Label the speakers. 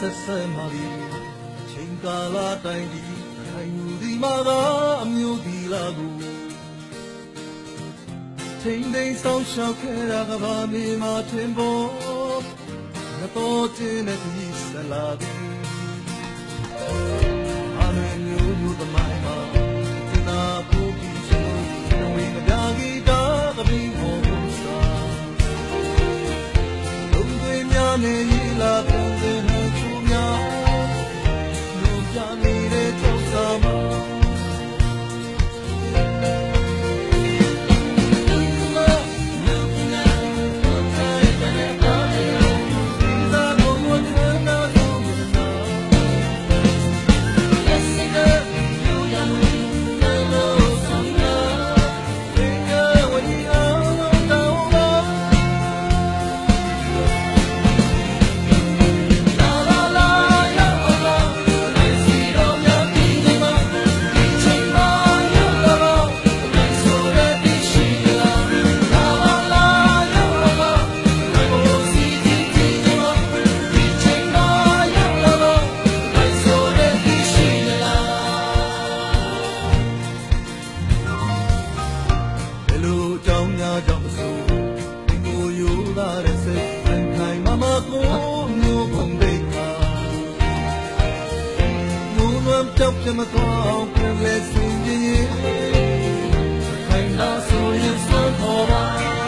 Speaker 1: ဆက်ဆက်မှာဒီချိန်ကာလတိုင်းဒီခိုင်မှုဒီမှာကအမျိုးဒီလာကိုချိန်သိမ်းဆောင်ရှောက်ခဲ့တာကဘာမေမှာထင်ပေါ်ငါတော့တင်တဲ့ဒီဆလာဒီအ တောက်ပြမကောင်းကိုယ်ရဲ့စင်ကြီးခိုင်လာဆိုရင်စံတော်ပါ